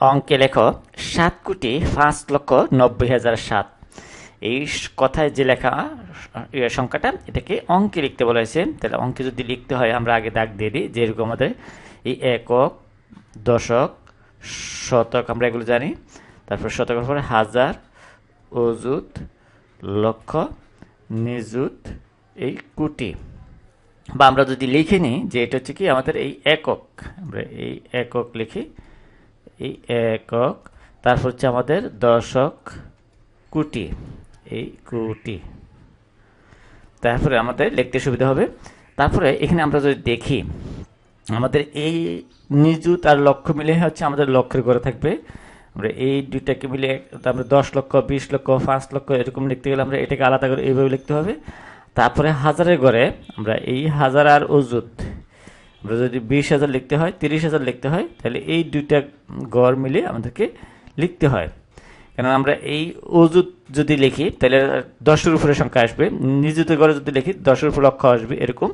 অঙ্কে লেখো, সাত কোটি পাঁচ লক্ষ নব্বই হাজার সাত। এই কথায় যে লেখা সংখ্যাটা, এটাকে অঙ্কে লিখতে বলা হয়েছে। তাহলে অঙ্কে যদি লিখতে হয়, আমরা আগে দাগ দিয়ে দিই যেরকম আমাদের। এই একক, দশক, শতক, আমরা এগুলো জানি। তারপর শতকের পরে হাজার অজুত লক্ষ, নিযুত, এই কোটি। বা আমরা যদি লিখে নিই, যে এটা হচ্ছে কি আমাদের এই একক, আমরা এই একক লিখি। এই একক, তারপর হচ্ছে আমাদের দশক কোটি, এই কোটি। তারপরে আমাদের লিখতে সুবিধা হবে। তারপরে এখানে আমরা যদি দেখি, আমাদের এই নিযুত আর লক্ষ্য মিলে হচ্ছে আমাদের লক্ষ্যের ঘরে থাকবে। আমরা এই দুইটাকে মিলে আমরা দশ লক্ষ, বিশ লক্ষ, পাঁচ লক্ষ এরকম লিখতে গেলে আমরা এটাকে আলাদা করে এইভাবে লিখতে হবে। তারপরে হাজারের ঘরে আমরা এই হাজার আর অজুত যদি বিশ হাজার লিখতে হয়, তিরিশ হাজার লিখতে হয়, তাহলে এই দুইটা গড় মিলে আমাদেরকে লিখতে হয়। কেন আমরা এই অজুত যদি লিখি, তাহলে দশের উপরে সংখ্যা আসবে। নিযুত গড়ে যদি লিখি, দশের উপর লক্ষ্য আসবে এরকম।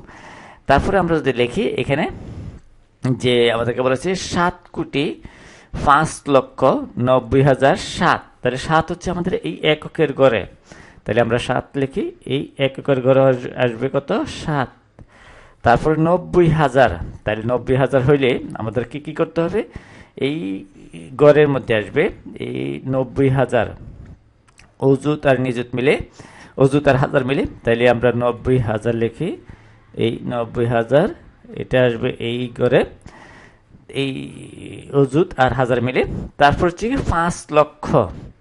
তারপরে আমরা যদি লিখি, এখানে যে আমাদেরকে বলেছে সাত কোটি পাঁচ লক্ষ নব্বই হাজার সাত। তাহলে সাত হচ্ছে আমাদের এই এককের গড়ে। তাহলে আমরা সাত লিখি, এই এককের গড়ে আসবে কত? সাত। তারপরে নব্বই হাজার। তাহলে নব্বই হাজার হইলে আমাদের কি করতে হবে? এই গড়ের মধ্যে আসবে। এই নব্বই হাজার। অজুত আর নিযুত মিলে অজুত আর হাজার মিলে, তাইলে আমরা নব্বই হাজার লিখি। এই নব্বই হাজার, এটা আসবে এই গড়ে। এই অজুত আর হাজার মিলে। তারপর হচ্ছে কি পাঁচ লক্ষ।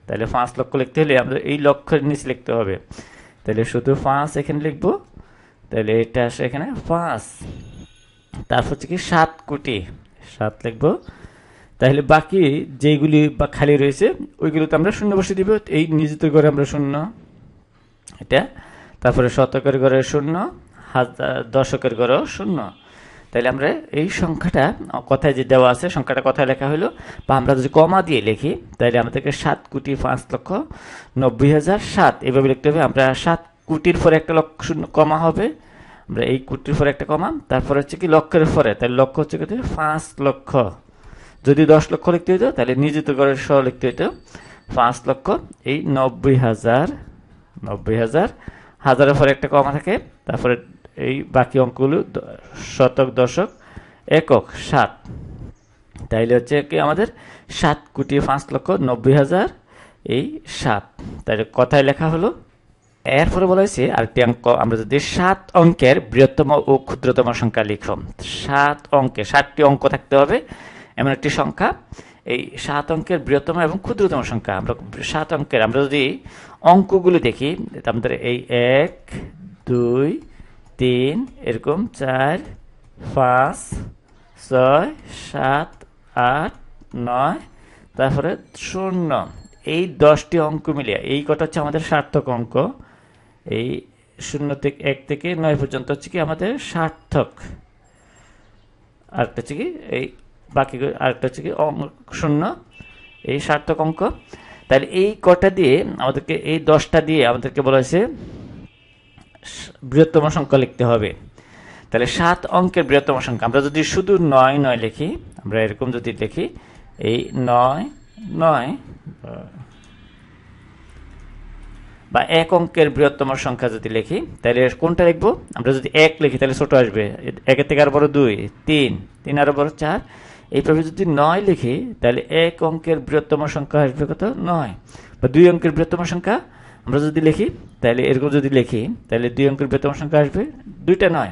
তাহলে পাঁচ লক্ষ লিখতে হলে আমরা এই লক্ষের নিচে লিখতে হবে। তাহলে শুধু পাঁচ এখানে লিখব। তাহলে এটা আসে এখানে পাঁচ। তারপর হচ্ছে কি সাত কোটি। সাত লিখব। তাহলে বাকি যেগুলি বা খালি রয়েছে, ওইগুলোতে আমরা শূন্য বসে দিব। এই নিযুত করে আমরা শূন্য। এটা। তারপরে শতকের ঘরে শূন্য, হাজার, দশকের ঘরেও শূন্য। তাহলে আমরা এই সংখ্যাটা, কথায় যে দেওয়া আছে, সংখ্যাটা কথায় লেখা হলো, বা আমরা যদি কমা দিয়ে লিখি, তাহলে আমাদেরকে সাত কোটি পাঁচ লক্ষ নব্বই হাজার সাত। এভাবে লিখতে হবে, আমরা সাত কোটির পরে একটা লক্ষ শূন্য কমা হবে। আমরা এই কোটির পরে একটা কমা তারপরে হচ্ছে কি লক্ষের পরে। তাহলে লক্ষ হচ্ছে কত? পাঁচ লক্ষ। যদি দশ লক্ষ লিখতে হইতো, তাহলে নিযুত করে সহ লিখতে হইতো। পাঁচ লক্ষ, এই নব্বই হাজার নব্বই হাজার। হাজারের পরে একটা কমা থাকে, তারপরে এই বাকি অঙ্কগুলো শতক, দশক, একক, সাত। তাইলে হচ্ছে কি আমাদের সাত কোটি পাঁচ লক্ষ নব্বই হাজার, এই সাত। তাহলে কথায় লেখা হলো এরপরে বলা হয়েছে, আরেকটি অঙ্ক, আমরা যদি সাত অঙ্কের বৃহত্তম ও ক্ষুদ্রতম সংখ্যা লিখো সাত অঙ্কে, সাতটি অঙ্ক থাকতে হবে, এমন একটি সংখ্যা। এই সাত অঙ্কের বৃহত্তম এবং ক্ষুদ্রতম সংখ্যা, আমরা সাত অঙ্কের, আমরা যদি অঙ্কগুলো দেখি আমাদের এই এক, দুই, তিন, এরকম চার, পাঁচ, ছয়, সাত, আট, নয়, তারপরে শূন্য। এই দশটি অঙ্ক মিলিয়ে, এই কটা হচ্ছে আমাদের সার্থক অঙ্ক। এই শূন্য থেকে এক থেকে নয় পর্যন্ত হচ্ছে কি আমাদের সার্থক। আরেকটা হচ্ছে কি এই বাকি আরেকটা হচ্ছে কি শূন্য, এই সার্থক অঙ্ক। তাহলে এই কটা দিয়ে আমাদেরকে এই দশটা দিয়ে আমাদেরকে বলা হয়েছে বৃহত্তম সংখ্যা লিখতে হবে। তাহলে সাত অঙ্কের বৃহত্তম সংখ্যা, আমরা যদি শুধু নয় নয় লিখি, আমরা এরকম যদি লিখি এই নয় নয় বা- এক অঙ্কের বৃহত্তম সংখ্যা যদি লিখি, তাহলে কোনটা লিখব? আমরা যদি এক লিখি, তাহলে ছোট আসবে। একের থেকে আরও বড় দুই, তিন তিন আরও বড় চার। এইভাবে যদি নয় লিখি, তাহলে এক অঙ্কের বৃহত্তম সংখ্যা আসবে কত? নয়। বা দুই অঙ্কের বৃহত্তম সংখ্যা আমরা যদি লিখি, তাহলে এরকম যদি লিখি, তাহলে দুই অঙ্কের বৃহত্তম সংখ্যা আসবে দুইটা নয়।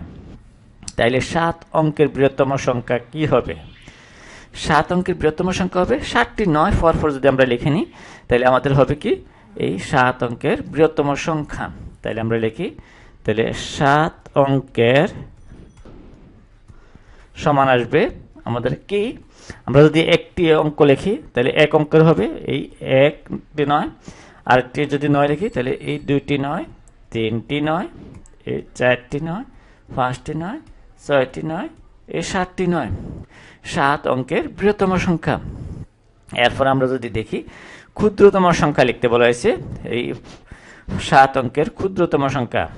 তাহলে সাত অঙ্কের বৃহত্তম সংখ্যা কি হবে? সাত অঙ্কের বৃহত্তম সংখ্যা হবে ষাটটি নয়। পর পর যদি আমরা লিখে নিই, তাহলে আমাদের হবে কি? এই সাত অঙ্কের বৃহত্তম সংখ্যা। তাহলে আমরা লিখি তাহলে সাত অঙ্কের সমান আসবে আমাদের কি? আমরা যদি একটি অঙ্ক লিখি তাহলে এক অঙ্কের হবে, এই একটি নয়। আরেকটি যদি নয় লিখি তাহলে এই দুইটি নয়, তিনটি নয়, এই চারটি নয়, পাঁচটি নয়, ছয়টি নয়, এই সাতটি নয়। সাত অঙ্কের বৃহত্তম সংখ্যা। এরপর আমরা যদি দেখি ক্ষুদ্রতম সংখ্যা লিখতে বলা হয়েছে। এই সাত অঙ্কের ক্ষুদ্রতম সংখ্যা।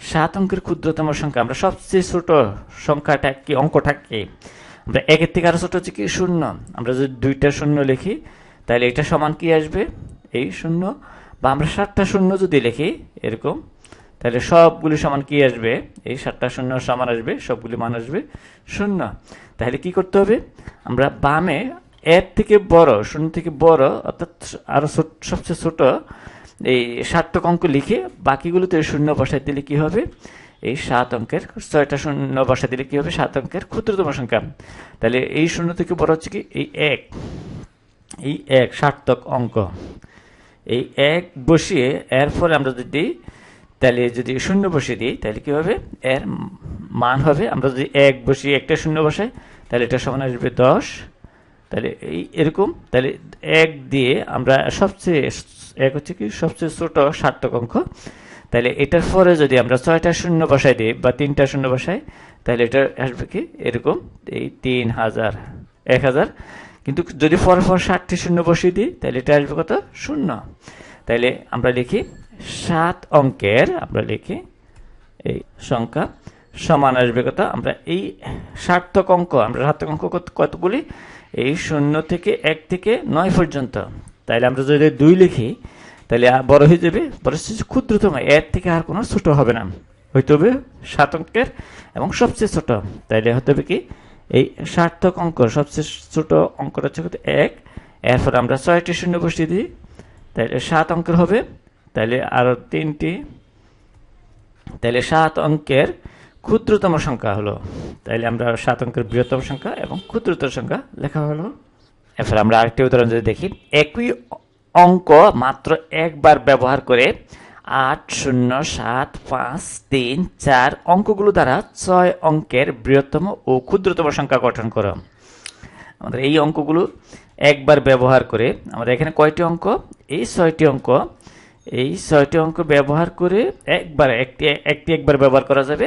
সাত অঙ্কের ক্ষুদ্রতম সংখ্যা। আমরা সবচেয়ে ছোট সংখ্যাটা কি, অঙ্কটা কি? আমরা একের থেকে আরও ছোট হচ্ছে কি, শূন্য। আমরা যদি দুইটা শূন্য লিখি, তাহলে এটা সমান কি আসবে? এই শূন্য। বা আমরা সাতটা শূন্য যদি লিখি, এরকম, তাহলে সবগুলি সমান কি আসবে? এই সাতটা শূন্য সমান আসবে, সবগুলি মান আসবে শূন্য। তাহলে কি করতে হবে? আমরা বামে এর থেকে বড়, শূন্য থেকে বড়, অর্থাৎ আরও ছোট- সবচেয়ে ছোট, এই সাতটক অঙ্ক লিখে বাকিগুলোতে শূন্য বসাই দিলে কি হবে? এই সাত অঙ্কের, ছয়টা শূন্য বসাই দিলে কি হবে? সাত অঙ্কের ক্ষুদ্রতম সংখ্যা। তাহলে এই শূন্য থেকে বড় হচ্ছে কি? এই এক। এই এক সার্থক অঙ্ক। এই এক বসিয়ে এর ফলে আমরা যদি তাহলে যদি শূন্য বসিয়ে দিই, তাহলে কি হবে? এর মান হবে, আমরা যদি এক বসিয়ে একটা শূন্য বসাই, তাহলে এটা সমান আসবে দশ। তাহলে এই এরকম, তাহলে এক দিয়ে আমরা সবচেয়ে এক হচ্ছে কি, সবচেয়ে ছোট সার্থক অঙ্ক। তাহলে এটার পরে যদি আমরা ছয়টা শূন্য বসাই দিই বা তিনটা শূন্য বসাই, তাহলে এটা আসবে কি, এরকম এই তিন হাজার, এক হাজার। কিন্তু যদি পর পর ষাটটি শূন্য বসিয়ে দিই, তাহলে এটা আসবে কত, শূন্য। তাহলে আমরা লিখি সাত অঙ্কের, আমরা লিখি এই সংখ্যা সমান আসবে কত, আমরা এই সার্থক অঙ্ক, আমরা সার্থক অঙ্ক কত- কতগুলি এই শূন্য থেকে এক থেকে নয় পর্যন্ত। তাইলে আমরা যদি দুই লিখি তাহলে বড় হয়ে যাবে। বড় ক্ষুদ্রতম। এর থেকে আর কোনো ছোট হবে না। হইতে হবে সাত অঙ্কের এবং সবচেয়ে ছোট। তাইলে হতে হবে কি? এই সার্থক অঙ্ক, সবচেয়ে ছোট অঙ্কটা হচ্ছে এক। এরপর আমরা ছয়টি শূন্য বসিয়ে দিই। তাহলে সাত অঙ্কের হবে। তাহলে আরও তিনটি। তাহলে সাত অঙ্কের ক্ষুদ্রতম সংখ্যা হলো, তাইলে আমরা সাত অঙ্কের বৃহত্তম সংখ্যা এবং ক্ষুদ্রতম সংখ্যা লেখা হলো। এরপর আমরা আরেকটি উদাহরণ যদি দেখি, একই অঙ্ক মাত্র একবার ব্যবহার করে আট, শূন্য, সাত, পাঁচ, তিন, চার অঙ্কগুলো দ্বারা ছয় অঙ্কের বৃহত্তম ও ক্ষুদ্রতম সংখ্যা গঠন করো। আমাদের এই অঙ্কগুলো একবার ব্যবহার করে আমাদের এখানে কয়টি অঙ্ক? এই ছয়টি অঙ্ক এই ছয়টি অঙ্ক ব্যবহার করে একবার একটি একটি একবার ব্যবহার করা যাবে।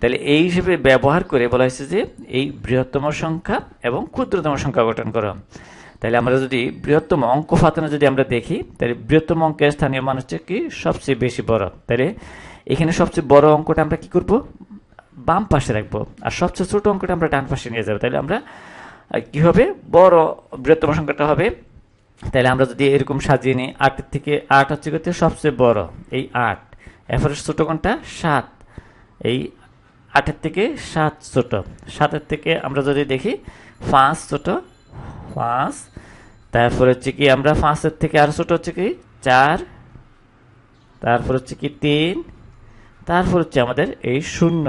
তাহলে এই হিসেবে ব্যবহার করে বলা হয়েছে যে এই বৃহত্তম সংখ্যা এবং ক্ষুদ্রতম সংখ্যা গঠন করো। তাহলে আমরা যদি বৃহত্তম অঙ্ক ফাতানো যদি আমরা দেখি, তাহলে বৃহত্তম অঙ্কের স্থানীয় মান হচ্ছে কি সবচেয়ে বেশি বড়? তাহলে এখানে সবচেয়ে বড় অঙ্কটা আমরা কি করব? বাম পাশে রাখব। আর সবচেয়ে ছোট অঙ্কটা আমরা ডান পাশে নিয়ে যাব। তাহলে আমরা কি হবে বড় বৃহত্তম সংখ্যাটা হবে? তাহলে আমরা যদি এরকম সাজিয়ে নিই, আটের থেকে আট হচ্ছে কত সবচেয়ে বড়, এই আট। এরপরে ছোট কোনটা? সাত। এই আটের থেকে সাত ছোট। সাতের থেকে আমরা যদি দেখি, পাঁচ ছোট, পাঁচ। তারপর হচ্ছে কি, আমরা পাঁচের থেকে আরও ছোট হচ্ছে কি, চার। তারপর হচ্ছে কি, তিন। তারপর হচ্ছে আমাদের এই শূন্য।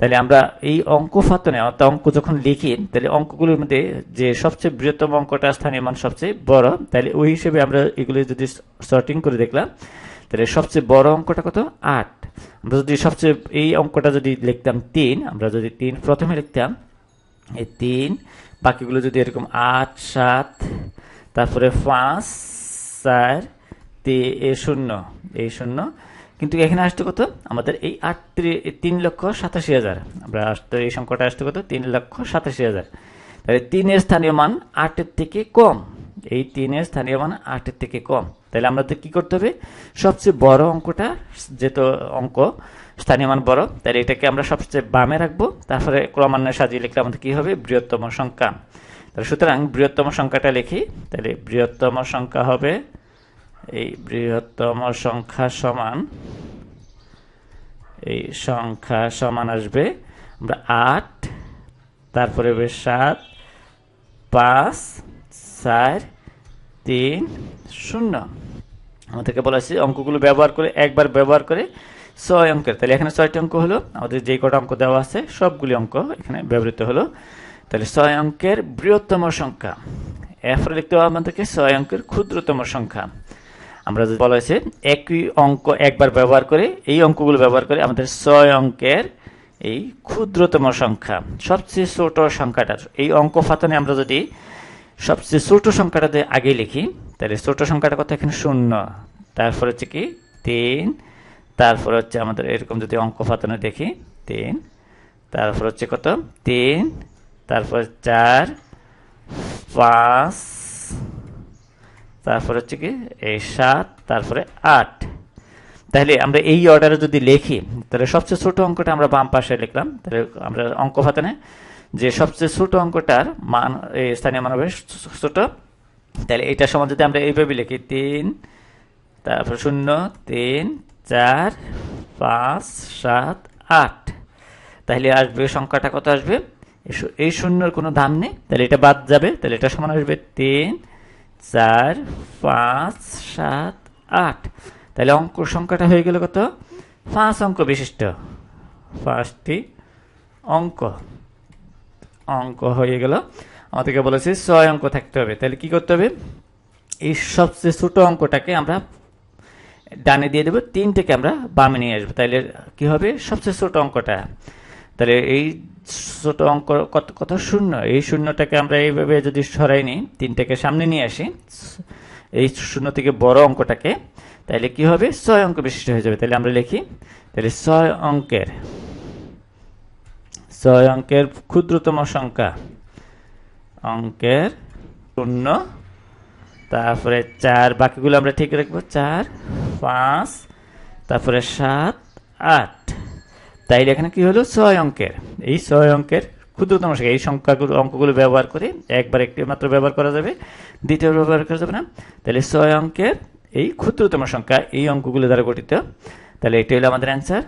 তাহলে আমরা এই অঙ্ক ফাতনে, অর্থাৎ অঙ্ক যখন লিখি, তাহলে অঙ্কগুলোর মধ্যে যে সবচেয়ে বৃহত্তম অঙ্কটা স্থানীয় মান সবচেয়ে বড়, তাহলে ওই হিসেবে আমরা এগুলো যদি সর্টিং করে দেখলাম, তাহলে সবচেয়ে বড় অঙ্কটা কত? আট। আমরা যদি সবচেয়ে এই অঙ্কটা যদি লিখতাম তিন, আমরা যদি তিন প্রথমে লিখতাম, এই তিন, বাকিগুলো যদি এরকম আট, সাত, তারপরে পাঁচ, চার, তে, এ শূন্য এই শূন্য কিন্তু এখানে আসতে কত? আমাদের এই আট তিন লক্ষ সাতাশি হাজার। আমরা আসতে এই সংখ্যাটা আসতে কত? তিন লক্ষ সাতাশি হাজার। তাহলে তিনের স্থানীয় মান আটের থেকে কম। এই তিনের স্থানীয় মান আটের থেকে কম। তাহলে আমাদের কি করতে হবে? সবচেয়ে বড় অঙ্কটা, যেহেতু অঙ্ক, স্থানীয় মান বড়, তাহলে এটাকে আমরা সবচেয়ে বামে রাখব। তারপরে ক্রমান্বয়ে সাজিয়ে লিখলে আমাদের কি হবে? বৃহত্তম সংখ্যা। তাহলে সুতরাং বৃহত্তম সংখ্যাটা লিখি। তাহলে বৃহত্তম সংখ্যা হবে এই বৃহত্তম সংখ্যা সমান, এই সংখ্যা সমান আসবে, আমরা আট, তারপরে হবে সাত, পাঁচ, চার, তিন, শূন্য। আমাদেরকে বলা হয়েছে অঙ্কগুলো ব্যবহার করে, একবার ব্যবহার করে ছয় অঙ্কের। তাহলে এখানে ছয়টি অঙ্ক হলো, আমাদের যে কটা অঙ্ক দেওয়া আছে, সবগুলি অঙ্ক এখানে ব্যবহৃত হলো। তাহলে ছয় অঙ্কের বৃহত্তম সংখ্যা। এরপরে লিখতে হবে আমাদেরকে ছয় অঙ্কের ক্ষুদ্রতম সংখ্যা। আমরা যদি বলা হয়েছে, একই অঙ্ক একবার ব্যবহার করে, এই অঙ্কগুলো ব্যবহার করে আমাদের ছয় অঙ্কের এই ক্ষুদ্রতম সংখ্যা, সবচেয়ে ছোট সংখ্যাটা। এই অঙ্ক ফাতনে আমরা যদি সবচেয়ে ছোট সংখ্যাটাতে আগে লিখি, তাহলে ছোট সংখ্যাটা কত? এখানে শূন্য। তারপর হচ্ছে কি? তিন। তারপর হচ্ছে আমাদের এরকম যদি অঙ্ক ফাতনে দেখি, তিন। তারপর হচ্ছে কত? তিন। তারপর চার, পাঁচ। তারপর হচ্ছে কি, এই সাত, তারপরে আট। তাহলে আমরা এই অর্ডারে যদি লিখি, তাহলে সবচেয়ে ছোট অঙ্কটা আমরা বাম পাশে লিখলাম। তাহলে আমরা অঙ্ক ফাতানে যে সবচেয়ে ছোট অঙ্কটার মান এই স্থানীয় মান হবে ছোট। তাহলে এটা সমান যদি আমরা এইভাবে লিখি, তিন, তারপর শূন্য, তিন, চার, পাঁচ, সাত, আট। তাহলে আসবে, সংখ্যাটা কত আসবে? এই শূন্যর কোনো দাম নেই। তাহলে এটা বাদ যাবে, তাহলে এটা সমান আসবে তিন চার, পাঁচ, সাত, আট। তাহলে অঙ্ক সংখ্যাটা হয়ে গেল কত? পাঁচ অঙ্ক বিশিষ্ট। পাঁচটি অঙ্ক। অঙ্ক হয়ে গেল। আমাদেরকে বলেছে ছয় অঙ্ক থাকতে হবে। তাহলে কি করতে হবে? এই সবচেয়ে ছোট অঙ্কটাকে আমরা ডানে দিয়ে দেবো। তিনটাকে আমরা বামে নিয়ে আসব। তাহলে কি হবে? সবচেয়ে ছোট অঙ্কটা। তাহলে এই ছোট অঙ্ক কত শূন্য। এই শূন্যটাকে আমরা এইভাবে যদি সরাই নিই, তিনটাকে সামনে নিয়ে আসি, এই শূন্য থেকে বড় অঙ্কটাকে তাহলে কি হবে? ছয় অঙ্ক বিশিষ্ট হয়ে যাবে। তাহলে আমরা লিখি তাহলে ছয় অঙ্কের ছয় অঙ্কের ক্ষুদ্রতম সংখ্যা, অঙ্কের শূন্য, তারপরে চার, বাকিগুলো আমরা ঠিক রাখব, চার, পাঁচ, তারপরে সাত, আট। তাইলে এখানে কি হলো? ছয় অঙ্কের। এই ছয় অঙ্কের ক্ষুদ্রতম সংখ্যা। এই সংখ্যাগুলো, অঙ্কগুলো ব্যবহার করে একবার একটি মাত্র ব্যবহার করা যাবে। দ্বিতীয় ব্যবহার করা যাবে না। তাহলে ছয় অঙ্কের এই ক্ষুদ্রতম সংখ্যা, এই অঙ্কগুলো দ্বারা গঠিত। তাহলে এটি হলো আমাদের অ্যান্সার